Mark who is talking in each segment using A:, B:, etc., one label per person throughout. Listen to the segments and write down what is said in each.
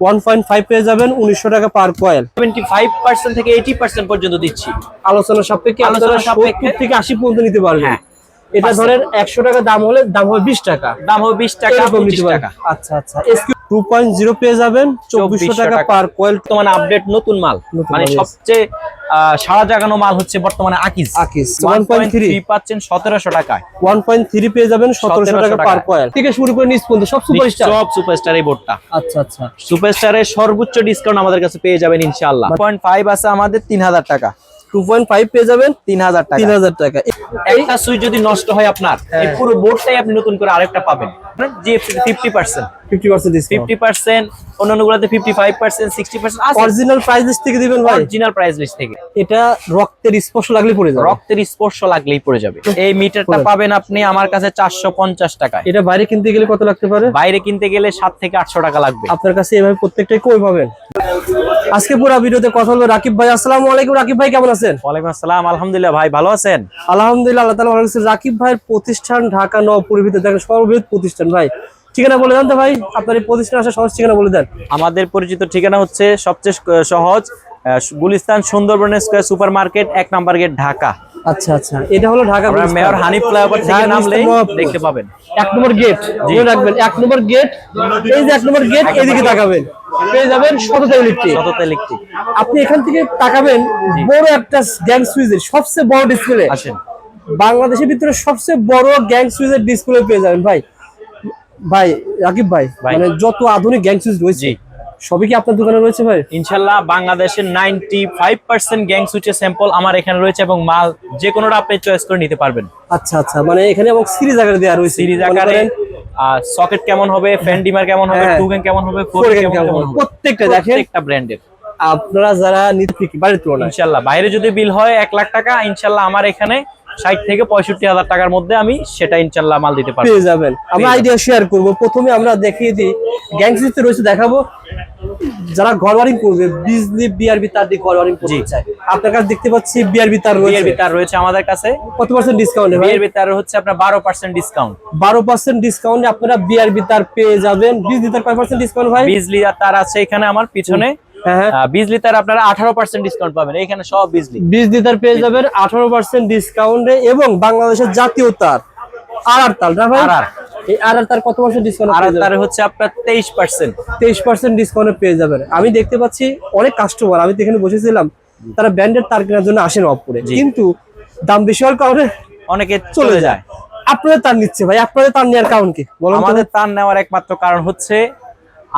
A: One point five পেয়ে যাবেন উনিশশো টাকা পার কয়েল
B: থেকে এইটি পার্সেন্ট পর্যন্ত দিচ্ছি
A: আলোচনা সাপেক্ষে
B: আলোচনা সাপেক্ষে।
A: থেকে আশি পর্যন্ত নিতে পারবেন
B: হ্যাঁ।
A: এটা ধরেন একশো টাকা দাম হলে দাম হবে বিশ টাকা।
B: দাম হবে বিশ টাকা
A: আচ্ছা আচ্ছা। টু পয়েন্ট জিরো পেয়ে যাবেন চব্বিশশো টাকা। Per coil.
B: বর্তমানে আপডেট নতুন মাল। মানে সবচেয়ে সারা জাগানো মাল হচ্ছে বর্তমানে আকিজ।
A: আকিজ,
B: 1.3
A: 1.3
B: পাচ্ছেন সতেরোশো টাকায়।
A: ওয়ান পয়েন্ট থ্রি পেয়ে যাবেন সতেরোশো টাকা পার। কয়েল। থেকে শুরু করে নিচ পর্যন্ত সব সুপারস্টার
B: সব সুপারস্টার এই বোর্ডটা
A: আচ্ছা আচ্ছা।
B: সুপারস্টারের সর্বোচ্চ ডিসকাউন্ট আমাদের কাছে পেয়ে যাবেন ইনশাআল্লাহ। পয়েন্ট ফাইভ আছে আমাদের তিন হাজার টাকা।
A: টু পয়েন্ট ফাইভ পেয়ে যাবেন
B: তিন হাজার টাকা। একটা সুইচ যদি নষ্ট হয় আপনার এই
A: হ্যাঁ।
B: পুরো বোর্ডটাই আপনি নতুন করে আরেকটা পাবেন। G fifty percent
A: fifty percent discount
B: fifty percent অন্যান্য গুলোতে fifty five percent sixty
A: original price list থেকে দিবেন ভাই।
B: অরিজিনাল প্রাইস লিস্ট থেকে।
A: এটা রক্তের স্পর্শ পড়ে যাবে।
B: রক্তের স্পর্শ লাগলেই পড়ে যাবে। এই মিটারটা পাবেন আপনি আমার কাছে টাকায়।
A: এটা বাইরে কিনতে গেলে কত লাগতে পারে?
B: বাইরে কিনতে গেলে থেকে আটশো টাকা লাগবে।
A: আপনার কাছে এভাবে প্রত্যেকটাই কই পাবেন? আজকে পুরো ভিডিওতে কথা বলব রাকিব ভাই। আসসালামু আলাইকুম রাকিব ভাই কেমন আছেন?
B: ওয়ালাইকুম আসসালাম আলহামদুলিল্লাহ ভাই ভালো আছেন?
A: আলহামদুলিল্লাহ আল্লাহ ভালো রাকিব ভাইয়ের প্রতিষ্ঠান ঢাকা নবপুরের ভিতরে দেখেন সর্ববৃহৎ প্রতিষ্ঠান ভাই। ঠিকানা বলে দেন তো ভাই আপনার এই প্রতিষ্ঠান আসা সহজ ঠিকানা বলে দেন।
B: আমাদের পরিচিত ঠিকানা হচ্ছে সবচেয়ে সহজ Gulistan Sundarban square super market এক নাম্বার গেট ঢাকা।
A: আচ্ছা আচ্ছা। এটা হলো ঢাকা
B: মেয়র হানিফ ফ্লাইওভার থেকে নামলেই দেখতে পাবেন।
A: এক নম্বর গেট মনে রাখবেন এক নম্বর গেট এই যে এক নম্বর গেট এদিকে তাকাবেন। পেয়ে যাবেন শততা ইলেকট্রিক।
B: সততা লিখতে
A: আপনি এখান থেকে তাকাবেন বড় একটা গ্যাং সুইচের সবচেয়ে বড় ডিসপ্লে
B: আসেন।
A: বাংলাদেশের ভিতরে সবচেয়ে বড় গ্যাং সুইচের ডিসপ্লে পেয়ে যাবেন ভাই। ভাই রাকিব ভাই। মানে যত আধুনিক গ্যাং সুইচ রয়েছে সবই কি আপনার দোকানে রয়েছে ভাই?
B: ইনশাল্লাহ বাংলাদেশের নাইনটি ফাইভ পার্সেন্ট গ্যাং সুইচের স্যাম্পল আমার এখানে রয়েছে এবং মাল যে কোনোটা আপনি চয়েস করে নিতে পারবেন।
A: আচ্ছা আচ্ছা মানে এখানে এবং সিরিজ আকারে দেওয়া রয়েছে।
B: সিরিজ আকারে
A: করেন
B: সকেট কেমন হবে ফ্যান ডিমার কেমন হবে। টু গ্যাং কেমন হবে ফোর গ্যাং কেমন হবে?
A: প্রত্যেকটা দেখেন।
B: প্রত্যেকটা ব্র্যান্ডের
A: আপনারা যারা নিতে বাড়ির তুলনায়।
B: ইনশাল্লাহ বাইরে যদি বিল হয় এক লাখ টাকা ইনশাল্লাহ আমার এখানে ষাট থেকে পঁয়ষট্টি হাজার টাকার মধ্যে আমি সেটা ইনশাল্লাহ মাল দিতে পারব।
A: পেয়ে যাবেন। আমরা আইডিয়া শেয়ার করব। প্রথমে আমরা দেখিয়ে দিই গ্যাং রয়েছে দেখাবো। যারা ঘর ওয়ারিং করবে বিজলি বিআরবি তার দিয়ে ঘর ওয়ারিং করতে। চায়। আপনার কাছে দেখতে পাচ্ছি বিআরবি তার রয়েছে।
B: বিতার রয়েছে আমাদের কাছে।
A: কত পার্সেন্ট ডিসকাউন্ট ভাই?
B: বিয়ের বিতার হচ্ছে আপনার বারো পার্সেন্ট ডিসকাউন্ট
A: বারো পার্সেন্ট ডিসকাউন্টে আপনারা বিআরবি তার পেয়ে যাবেন। বিজলি তার কয় পার্সেন্ট ডিসকাউন্ট ভাই?
B: বিজলি আর তার আছে এখানে আমার পিছনে। বিজলি তার আপনারা আঠারো পার্সেন্ট ডিসকাউন্ট পাবেন। এখানে সব বিজলি
A: বিজলি তার পেয়ে যাবেন আঠারো পার্সেন্ট ডিসকাউন্টে এবং বাংলাদেশের জাতীয় তার আর আর তার না ভাই? কত পার্সেন্ট ডিসকাউন্ট
B: আর হচ্ছে আপনার তেইশ পার্সেন্ট
A: তেইশ পার্সেন্ট ডিসকাউন্টে পেয়ে যাবেন। আমি দেখতে পাচ্ছি অনেক কাস্টমার আমি তো এখানে বসেছিলাম তারা ব্র্যান্ডের তার কেনার জন্য আসেন অপরে। কিন্তু দাম বেশি হওয়ার কারণে
B: অনেকে
A: চলে যায়। আপনাদের তার নিচ্ছে ভাই আপনাদের তার নেওয়ার কারণ কি?
B: আমাদের তার নেওয়ার একমাত্র কারণ হচ্ছে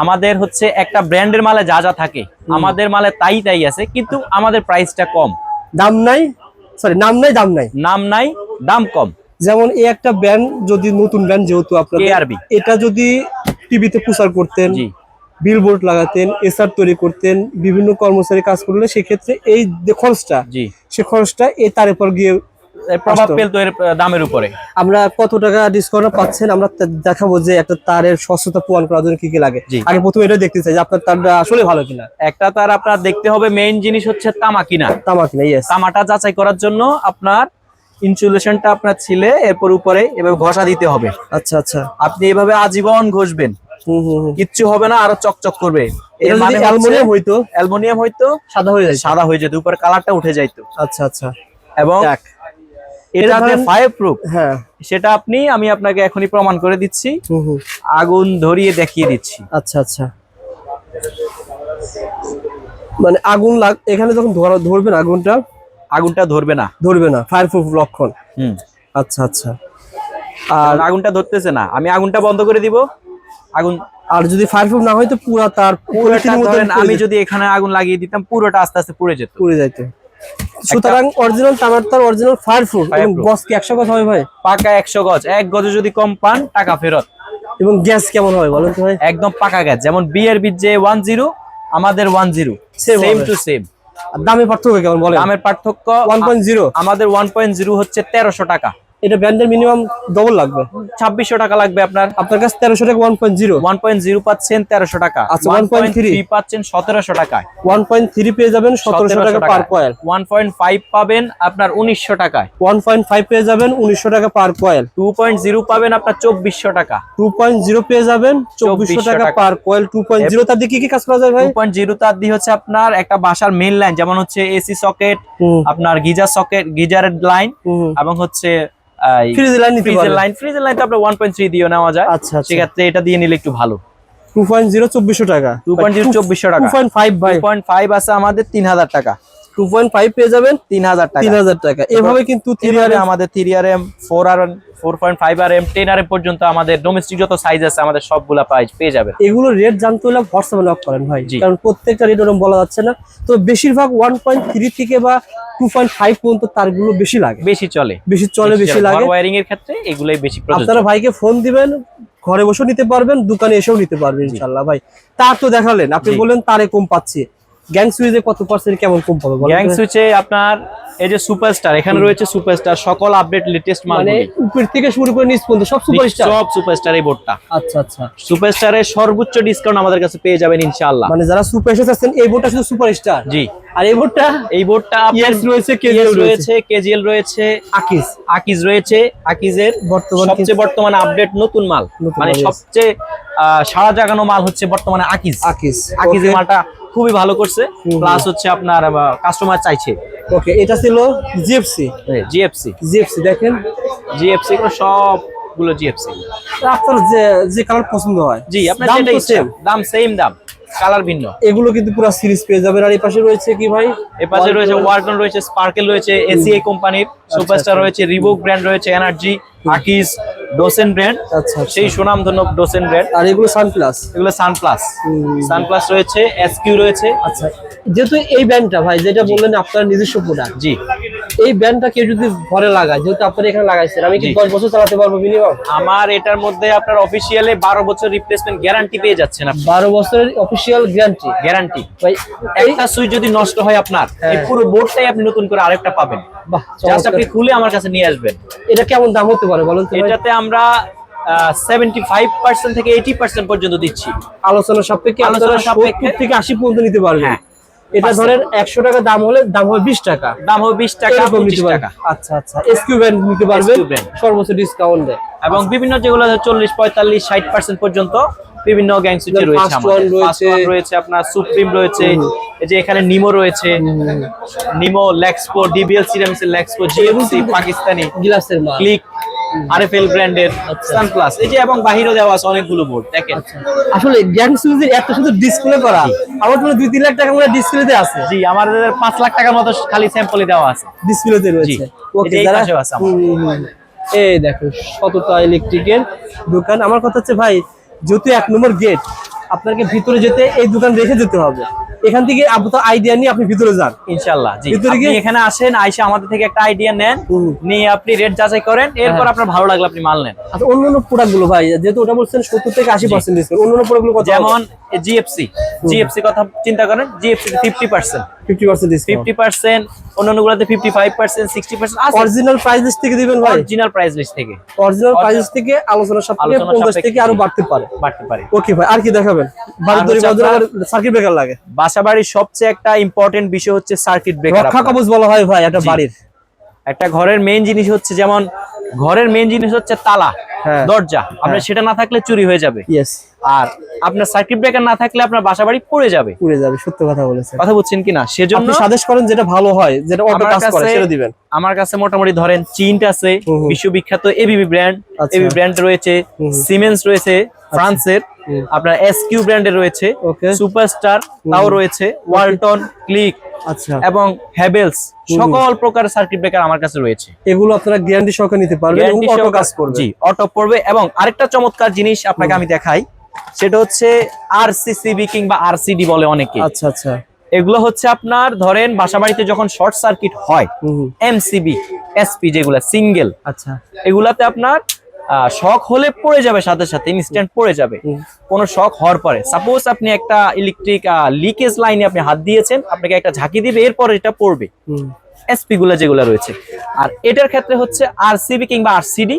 B: আমাদের হচ্ছে একটা ব্র্যান্ডের মালে যা যা থাকে আমাদের মালে তাই তাই আছে কিন্তু আমাদের প্রাইসটা কম।
A: দাম নাই? সরি নাম নাই দাম নাই?
B: নাম নাই দাম কম।
A: যেমন এই একটা ব্র্যান্ড যদি নতুন ব্র্যান্ড যেহেতু আপনাদের
B: KRB
A: এটা যদি টিভিতে প্রচার করতেন
B: জি।
A: বিলবোর্ড লাগাতেন এসআর তৈরি করতেন বিভিন্ন কর্মচারী কাজ করলে সেক্ষেত্রে এই যে খরচটা
B: জি।
A: সে খরচটা এই তার উপর গিয়ে
B: প্রভাব ফেলতো এর দামের উপরে।
A: আমরা কত টাকা ডিসকাউন্ট পাচ্ছেন আমরা দেখাবো যে একটা তারের স্বচ্ছতা প্রমাণ করার জন্য কি কি লাগে।
B: জি।
A: আগে প্রথমে এটা দেখতে চাই যে আপনার তারটা আসলে ভালো কিনা।
B: একটা তার আপনার দেখতে হবে মেইন জিনিস হচ্ছে তামা কিনা
A: তামা কিনা ইয়েস
B: তামাটা যাচাই করার জন্য আপনার ইনসুলেশনটা আপনার ছিলে এরপর উপরে এভাবে ঘষা দিতে হবে।
A: আচ্ছা আচ্ছা।
B: আপনি এভাবে আজীবন ঘষবেন। কিচ্ছু হবে না আরও চকচক করবে। মানে
A: হইতো? সাদা হয়ে যায়
B: সাদা হয়ে যেত উপরে কালারটা উঠে যাইতো।
A: আচ্ছা আচ্ছা।
B: এবং। এটা ফায়ার প্রুফ
A: হ্যাঁ।
B: সেটা আপনি আমি আপনাকে এখনই প্রমাণ করে দিচ্ছি। আগুন ধরিয়ে দেখিয়ে দিচ্ছি।
A: আচ্ছা আচ্ছা। মানে আগুন লাগ এখানে যখন ধরা- ধরবেন আগুনটা?
B: আগুনটা ধরবে না।
A: ধরবে না ফায়ার প্রুফ লক্ষণ।
B: হুম।
A: আচ্ছা আচ্ছা।
B: আর আগুনটা ধরতেছে না। আমি আগুনটা বন্ধ করে দিব। আগুন
A: আর যদি ফায়ার প্রুফ না হয়তো পুরা তার
B: আমি যদি এখানে আগুন লাগিয়ে দিতাম পুরোটা আস্তে আস্তে পুড়ে যেত।
A: পুড়ে যাইতো। সুতরাং অরিজিনাল তামার তার অরিজিনাল ফায়ার প্রুফ এবং। গজ কি একশো গজ হবে ভাই?
B: পাকা একশো গজ এক গজে যদি কম পান টাকা ফেরত।
A: এবং গ্যাস কেমন হবে বলেন তো ভাই?
B: একদম পাকা গ্যাস যেমন বিয়ের আর যে ওয়ান জিরো আমাদের one zero
A: Same
B: same two same
A: আর দামে পার্থক্য কেমন বলেন?
B: দামের পার্থক্য
A: ওয়ান পয়েন্ট জিরো
B: আমাদের ওয়ান পয়েন্ট জিরো হচ্ছে তেরোশো টাকা।
A: এটা ব্যান্ডের মিনিমাম ডবল লাগবে।
B: ছাব্বিশশো টাকা লাগবে আপনার।
A: আপনার কাছে তেরোশো টাকা one point zero
B: one point zero পাচ্ছেন তেরোশো টাকা।
A: আচ্ছা,
B: ওয়ান পয়েন্ট থ্রি পাচ্ছেন সতেরোশো টাকায়।
A: ওয়ান পয়েন্ট থ্রি পেয়ে যাবেন সতেরোশো টাকা per coil
B: one point five পাবেন আপনার উনিশশো টাকায়।
A: ওয়ান পয়েন্ট ফাইভ পেয়ে যাবেন উনিশশো টাকা per coil
B: two point zero পাবেন আপনার চব্বিশশো টাকা।
A: টু পয়েন্ট জিরো পেয়ে যাবেন চব্বিশশো টাকা। Per coil two point zero তার দিয়ে কি কি কাজ করা যায় ভাই?
B: টু পয়েন্ট জিরো তার দিয়ে হচ্ছে আপনার একটা বাসার মেন লাইন যেমন হচ্ছে এসি সকেট আপনার গিজার সকেট গিজারের লাইন। এবং হচ্ছে
A: ফ্রিজ লাইন
B: ফ্রিজের লাইন ফ্রিজের লাইন তো আপনার ওয়ান পয়েন্ট থ্রি দিয়ে নেওয়া যায়।
A: আচ্ছা আচ্ছা।
B: সেক্ষেত্রে এটা দিয়ে নিলে একটু ভালো।
A: টু পয়েন্ট জিরো চব্বিশশো টাকা।
B: 2.0 2400 টাকা।
A: টু পয়েন্ট ফাইভ ভাই
B: টু পয়েন্ট ফাইভ আছে আমাদের তিন হাজার টাকা।
A: টু পয়েন্ট ফাইভ পেয়ে যাবেন
B: তিন হাজার টাকা।
A: তিন হাজার টাকা। এভাবে কিন্তু থ্রি
B: এবারে আমাদের three R M four R four point five R M ten R M পর্যন্ত আমাদের ডোমেস্টিক যত সাইজ আছে আমাদের সবগুলা প্রাইস পেয়ে যাবেন
A: এগুলো রেট জানতে হলে হোয়াটসঅ্যাপে নক করেন ভাই। কারণ প্রত্যেকটা রেট ওরকম বলা যাচ্ছে না। তো বেশিরভাগ ওয়ান পয়েন্ট থ্রি থেকে বা টু পয়েন্ট ফাইভ পর্যন্ত তারগুলো বেশি লাগে।
B: বেশি চলে।
A: বেশি চলে বেশি লাগে।
B: ওয়ারিং এর ক্ষেত্রে এগুলোই বেশি প্রযোজ্য।
A: আপনারা ভাইকে ফোন দিবেন ঘরে বসেও নিতে পারবেন দোকানে এসেও নিতে পারবেন ইনশাল্লাহ ভাই। তার তো দেখালেন আপনি
B: জি।
A: বললেন তারে কম পাচ্ছি। গ্যাং সুইজে কত পার্সেন্ট কেমন কম পাবে
B: গ্যাং সুইচে আপনার এই যে সুপারস্টার এখানে রয়েছে সুপারস্টার সকল আপডেট লেটেস্ট
A: মানে উপর থেকে শুরু করে নিচ পর্যন্ত সব সুপারস্টার?
B: সব সুপারস্টার এই বোর্ডটা।
A: আচ্ছা আচ্ছা।
B: সুপারস্টারের সর্বোচ্চ ডিসকাউন্ট আমাদের কাছে পেয়ে যাবেন ইনশাআল্লাহ।
A: মানে যারা সুপারস্টার আছেন এই বোর্ডটা শুধু সুপারস্টার?
B: জি।
A: আর এই বোর্ডটা?
B: এই বোর্ডটা
A: ইয়াস রয়েছে
B: কেজিএল
A: রয়েছে।
B: কেজিএল রয়েছে
A: আকিস
B: আকিজ রয়েছে আকিজের
A: বর্তমান
B: সবচেয়ে বর্তমানে আপডেট নতুন মাল। মানে সবচেয়ে সারা জাগানো মাল হচ্ছে বর্তমানে আকিজ।
A: আকিস
B: আকিজের মালটা খুবই ভালো করছে। প্লাস হচ্ছে আপনার কাস্টমার চাইছে।
A: ওকে এটা ছিল জিএফসি
B: জিএফসি
A: জিএফসি দেখেন।
B: জিএফসি গুলো সবগুলো জিএফসি
A: আপনার যে যে কালার পছন্দ হয়।
B: জি আপনার যেটা
A: same।
B: দাম সেম দাম কালার ভিন্ন।
A: এগুলো কিন্তু পুরো সিরিজ পেয়ে যাবেন। আর এই পাশে রয়েছে কি ভাই?
B: এ পাশে রয়েছে ওয়ার্টন রয়েছে স্পার্কেল রয়েছে এসিআই কোম্পানির সুপারস্টার। রয়েছে রিবুক ব্র্যান্ড রয়েছে এনার্জি আকিস ডোসেন ব্র্যান্ড
A: আচ্ছা আচ্ছা।
B: সেই সুনামধন্য ডোসেন ব্র্যান্ড
A: আর এগুলো সানপ্লাস
B: এগুলো সানপ্লাস সানপ্লাস রয়েছে এসকিউ রয়েছে।
A: আচ্ছা। যেহেতু এই ব্যান্ডটা ভাই যেটা বললেন আপনার নিজস্ব প্রোডাক্ট
B: জি।
A: এই ব্যান্ডটা কেউ যদি ঘরে লাগায় যেহেতু আপনার এখানে লাগাইছেন আমি কি
B: জি।
A: দশ বছর চালাতে পারব মিনিমাম
B: আমার এটার মধ্যে আপনার অফিসিয়ালি বারো বছর রিপ্লেসমেন্ট গ্যারান্টি পেয়ে যাচ্ছেন আপনি।
A: বারো বছরের অফিসিয়াল গ্যারান্টি
B: গ্যারান্টি
A: ভাই
B: একটা সুইচ যদি নষ্ট হয় আপনার এই
A: হ্যাঁ।
B: পুরো বোর্ডটাই আপনি নতুন করে আরেকটা পাবেন। জাস্ট। আপনি খুলে আমার কাছে নিয়ে আসবেন।
A: এটা কেমন দাম হতে পারে বলেন তো
B: এটাতে আমরা সেভেন্টি ফাইভ পার্সেন্ট থেকে এইটি পার্সেন্ট পর্যন্ত দিচ্ছি।
A: আলোচনা সাপেক্ষে
B: আলোচনা সাপেক্ষে।
A: থেকে আশি পর্যন্ত নিতে পারবেন।
B: হ্যাঁ।
A: এটা ধরেন একশো টাকা দাম হলে দাম হবে বিশ টাকা।
B: দাম হবে বিশ টাকা
A: এরকম
B: পঁচিশ
A: নিতে পারবেন।
B: টাকা।
A: আচ্ছা আচ্ছা। এসকিউ ব্যান্ড নিতে পারবেন। সর্বোচ্চ ডিসকাউন্ট দেয়
B: এবং বিভিন্ন যেগুলো চল্লিশ পঁয়তাল্লিশ ষাট পার্সেন্ট পর্যন্ত বিভিন্ন গ্যাং সুইচে রয়েছে আমাদের।
A: রয়েছে।
B: রয়েছে আপনার সুপ্রিম রয়েছে এই যে এখানে নিমো রয়েছে Nemo Lexpo DBL ceramics Lexpo GMC Pakistani
A: গ্লাসের
B: ক্লিক আরএফএল ব্র্যান্ডের
A: আচ্ছা।
B: সানপ্লাস এই যে এবং বাহিরে দেওয়া আছে অনেকগুলো বোর্ড দেখেন।
A: আসলে গ্যাং সুইজের একটা শুধু ডিসপ্লে করা আমার তো দুই তিন লাখ টাকা মনে ডিসপ্লেতে আছে।
B: জি আমাদের পাঁচ লাখ টাকার মতো খালি স্যাম্পলে দেওয়া আছে।
A: ডিসপ্লেতে রয়েছে।
B: এই যে
A: যারা-। এই দেখো শততা ইলেকট্রিকের দোকান। আমার কথা হচ্ছে ভাই যেহেতু এক নম্বর গেট আপনাকে ভিতরে যেতে এই দোকান রেখে যেতে হবে। এখান থেকে আপাতত আইডিয়া নিয়ে আপনি ভিতরে যান।
B: ইনশাল্লাহ জি।
A: ভিতরে
B: আপনি
A: গিয়ে-
B: এখানে আসেন আইসা আমাদের থেকে একটা আইডিয়া নেন নিয়ে আপনি রেট যাচাই করেন এরপর
A: হ্যাঁ।
B: আপনার ভালো লাগলে আপনি মাল নেন।
A: আচ্ছা অন্য অন্য প্রোডাক্টগুলো ভাই যেহেতু ওটা বলছেন সত্তর থেকে আশি পার্সেন্ট ডিসকাউন্ট অন্য অন্য প্রোডাক্টগুলো কত
B: যেমন জিএফসি জিএফসি কথা চিন্তা করেন GFC fifty percent
A: fifty percent discount
B: fifty percent অন্যান্য গুলোতে fifty five percent sixty percent আছে।
A: অরিজিনাল প্রাইস লিস্ট থেকে দিবেন ভাই।
B: অরিজিনাল প্রাইস লিস্ট থেকে।
A: অরিজিনাল প্রাইস থেকে আলোচনা সাপেক্ষে
B: আলোচনা
A: পঞ্চাশ
B: সাপেক্ষে।
A: থেকে আরও বাড়তে পারে।
B: বাড়তে পারে।
A: ওকে ভাই আর কি দেখাবেন? বাড়ির দড়ি সার্কিট ব্রেকার লাগে।
B: বাসাবাড়ির সবচেয়ে একটা ইম্পর্টেন্ট বিষয় হচ্ছে সার্কিট ব্রেকার
A: রক্ষা কবচ বলা হয় ভাই একটা বাড়ির।
B: একটা ঘরের মেইন জিনিস হচ্ছে যেমন ঘরের মেইন জিনিস হচ্ছে তালা
A: হ্যাঁ।
B: দরজা। আপনার সেটা না থাকলে চুরি হয়ে যাবে। আর আপনার সার্কিট ব্রেকার না থাকলে আপনার বাসাবাড়ি পড়ে যাবে।
A: পুড়ে যাবে সত্য কথা বলেছেন।
B: কথা বুঝছেন কিনা? সেজন্য
A: আপনি করেন যেটা ভালো হয় যেটা অটো কাজ করে সেটা দিবেন।
B: আমার কাছে মোটামুটি ধরেন চিন্ট আছে। বিশ্ববিখ্যাত এবিবি ব্র্যান্ড
A: আচ্ছা।
B: এবিবি ব্র্যান্ড রয়েছে। সিমেন্স রয়েছে ফ্রান্সের।
A: হুম।
B: আপনার এসকিউ ব্র্যান্ডের রয়েছে
A: ওকে
B: সুপারস্টার তাও রয়েছে ওয়ালটন ক্লিক
A: আচ্ছা।
B: এবং হ্যাভেলস সকল প্রকার সার্কিট ব্রেকার আমার কাছে রয়েছে।
A: এগুলো আপনারা গ্যারান্টি সহকারে নিতে পারবেন এবং অটো কাজ করবে
B: জি অটো পড়বে এবং আরেকটা চমৎকার জিনিস আপনাকে আমি দেখাই সেটা হচ্ছে আরসিসিবি কিংবা আরসিডি বলে অনেকে।
A: আচ্ছা আচ্ছা।
B: এগুলো হচ্ছে আপনার ধরেন বাসাবাড়িতে যখন শর্ট সার্কিট হয় এমসিবি এসপি যেগুলো সিঙ্গেল
A: আচ্ছা।
B: এগুলাতে আপনার শক হলে পড়ে যাবে সাথে সাথে ইনস্ট্যান্ট পড়ে যাবে। কোনো শখ হওয়ার পরে। সাপোজ আপনি একটা ইলেকট্রিক লিকেজ লাইনে আপনি হাত দিয়েছেন আপনাকে একটা ঝাঁকি দিবে এরপর এটা পড়বে। এসপি গুলা যেগুলো রয়েছে। আর এটার ক্ষেত্রে হচ্ছে আরসিবি কিংবা আরসিডি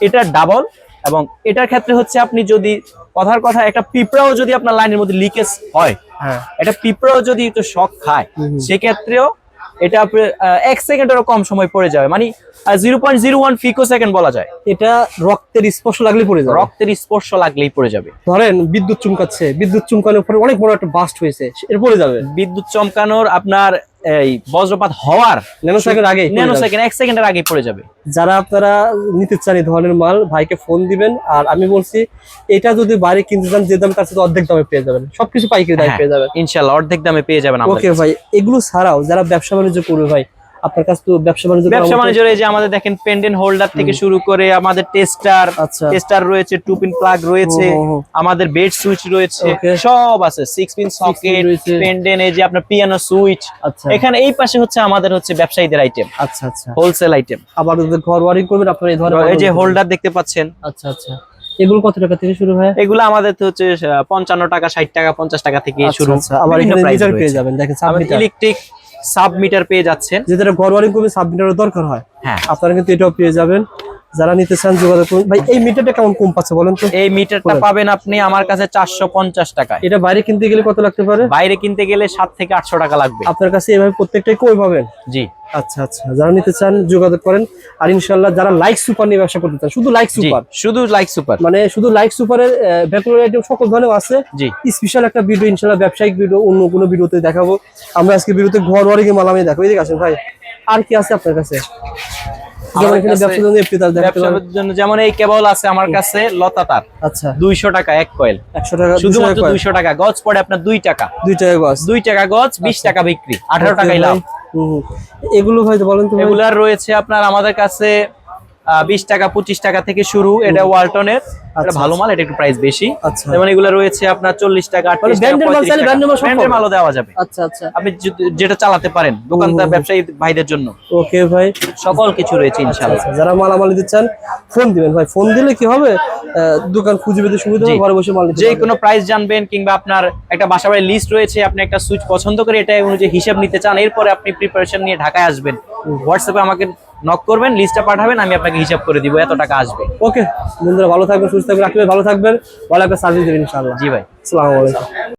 B: এটা ডাবল এবং এটার ক্ষেত্রে হচ্ছে আপনি যদি কথার কথা একটা পিঁপড়াও যদি আপনার লাইনের মধ্যে লিকেজ হয়
A: হ্যাঁ।
B: এটা পিঁপড়াও যদি একটু শক খায় সেক্ষেত্রেও এটা আপনার, এক সেকেন্ডেরও কম সময় পড়ে যাবে। মানে zero point zero one pico second বলা যায়।
A: এটা রক্তের স্পর্শ লাগলেই পড়ে যাবে।
B: রক্তের স্পর্শ লাগলেই পড়ে যাবে।
A: ধরেন বিদ্যুৎ চুমকাচ্ছে। বিদ্যুৎ চুমকানোর পরে অনেক বড় একটা বাস্ট হয়েছে। এর পড়ে যাবে।
B: বিদ্যুৎ চমকানোর আপনার এই বজ্রপাত হওয়ার
A: ন্যানো সেকেন্ড আগে
B: ন্যানো সেকেন্ড এক সেকেন্ডের আগে পড়ে যাবে।
A: যারা আপনারা নিতে চান এই ধরনের মাল ভাইকে ফোন দিবেন। আর আমি বলছি এটা যদি বাইরে কিনতে চান যে দাম তার সাথে অর্ধেক দামে পেয়ে যাবেন। সবকিছু পাইকারি দামে
B: হ্যাঁ,
A: পেয়ে যাবেন।
B: ইনশাল্লাহ অর্ধেক দামে পেয়ে যাবেন
A: ওকে ভাই এগুলো ছাড়াও যারা ব্যবসা বাণিজ্য করবে ভাই আপনার কাছে তো ব্যবসা বাণিজ্য
B: ব্যবসা বাণিজ্যের এই যে আমাদের দেখেন পেন্ডেন্ট হোল্ডার থেকে শুরু করে আমাদের টেস্টার
A: আচ্ছা।
B: টেস্টার রয়েছে টু পিন প্লাগ রয়েছে। আমাদের বেড সুইচ রয়েছে সব আছে সিক্স পিন সকেট পেন্ডেন্ট এই যে আপনার পিয়ানো সুইচ
A: আচ্ছা।
B: এখানে এই পাশে হচ্ছে আমাদের হচ্ছে ব্যবসায়ীদের আইটেম
A: আচ্ছা আচ্ছা।
B: হোলসেল আইটেম
A: আবার ঘর ওয়ারিং করবেন আপনারা এই ধরনের
B: এই যে হোল্ডার দেখতে পাচ্ছেন।
A: আচ্ছা আচ্ছা। এগুলো কত টাকা থেকে শুরু হয়?
B: এগুলো আমাদের তো হচ্ছে পঞ্চান্ন টাকা ষাট টাকা পঞ্চাশ টাকা থেকে শুরু।
A: আচ্ছা, আবার মিটার
B: রয়েছে।
A: পেয়ে যাবেন। দেখেন
B: ইলেকট্রিক সাব মিটার পেয়ে যাচ্ছেন।
A: যেটা ঘর ওয়ারিং সাব সাবমিটারের দরকার হয়।
B: হ্যাঁ।
A: আপনারা কিন্তু এটাও পেয়ে যাবেন। যারা নিতে চান যোগাযোগ করুন। ভাই এই মিটারটা কেমন কম পাচ্ছে বলেন তো?
B: এই মিটারটা। পাবেন আপনি আমার কাছে চারশো পঞ্চাশ টাকায়।
A: এটা বাইরে কিনতে গেলে কত লাগতে পারে?
B: বাইরে কিনতে গেলে সাত থেকে আটশো টাকা লাগবে।
A: আপনার কাছে এভাবে প্রত্যেকটাই কই পাবেন?
B: জি।
A: আচ্ছা আচ্ছা। যারা নিতে চান যোগাযোগ করেন। আর ইনশাল্লাহ যারা লাইক সুপার নিয়ে ব্যবসা করতে চান শুধু লাইক সুপার
B: শুধু লাইক সুপার
A: মানে শুধু লাইক সুপারের ভ্যাকুলার আইটেম সকল ধরনের আছে।
B: জি।
A: স্পেশাল একটা ভিডিও ইনশাল্লাহ ব্যবসায়িক ভিডিও অন্য কোনো ভিডিওতে দেখাবো। আমরা আজকে ভিডিওতে ঘর ওয়ারিং মাল আমি দেখাবো এদিকে আসেন ভাই আর কি আছে আপনার কাছে? যেমন এখানে ব্যবসার জন্য এফটি তার
B: ব্যবসার জন্য যেমন এই কেবল আছে আমার কাছে লতা তার।
A: আচ্ছা।
B: দুইশো টাকা এক কয়েল।
A: একশো টাকা
B: শুধুমাত্র
A: দুশো টাকা
B: দুইশো টাকা। গজ পড়ে আপনার দুই টাকা।
A: দুই টাকা গজ।
B: দুই টাকা গজ বিশ টাকা বিক্রি। আঠারো টাকাই লাভ।
A: এগুলো হয়তো বলেন তো।
B: রয়েছে আপনার আমাদের কাছে বিশ টাকা পঁচিশ টাকা থেকে শুরু এটা ওয়ালটনের। এটা
A: আচ্ছা,
B: ভালো মাল এটা একটু প্রাইস বেশি।
A: আচ্ছা।
B: যেমন এগুলো রয়েছে আপনার চল্লিশ টাকা
A: সব
B: ব্র্যান্ডের মালও দেওয়া যাবে।
A: আচ্ছা আচ্ছা।
B: আপনি যেটা চালাতে পারেন দোকানদার ব্যবসায়ী ভাইদের জন্য।
A: ওকে ভাই।
B: সকল কিছু রয়েছে ইনশাআল্লাহ।
A: আচ্ছা, যারা মালামাল নিতে চান ফোন দিবেন ভাই। ফোন দিলে কি হবে? দোকান খুঁজে পেতে সুবিধা হবে ঘরে বসে মাল
B: যে কোনো প্রাইস জানবেন কিংবা আপনার একটা বাসা বাড়ির লিস্ট রয়েছে আপনি একটা সুইচ পছন্দ করে এটা অনুযায়ী হিসাব নিতে চান এরপরে আপনি প্রিপারেশন নিয়ে ঢাকায় আসবেন। হোয়াটসঅ্যাপে আমাকে নক করবেন লিস্টটা পাঠাবেন আমি আপনাকে হিসাব করে দিব এত টাকা আসবে।
A: ওকে বন্ধুরা ভালো থাকবেন সুস্থ থাকবেন রাখবেন ভালো থাকবেন। ভালো একটা সার্ভিস দেবেন ইনশাআল্লাহ।
B: জি ভাই।
A: আসসালামু আলাইকুম।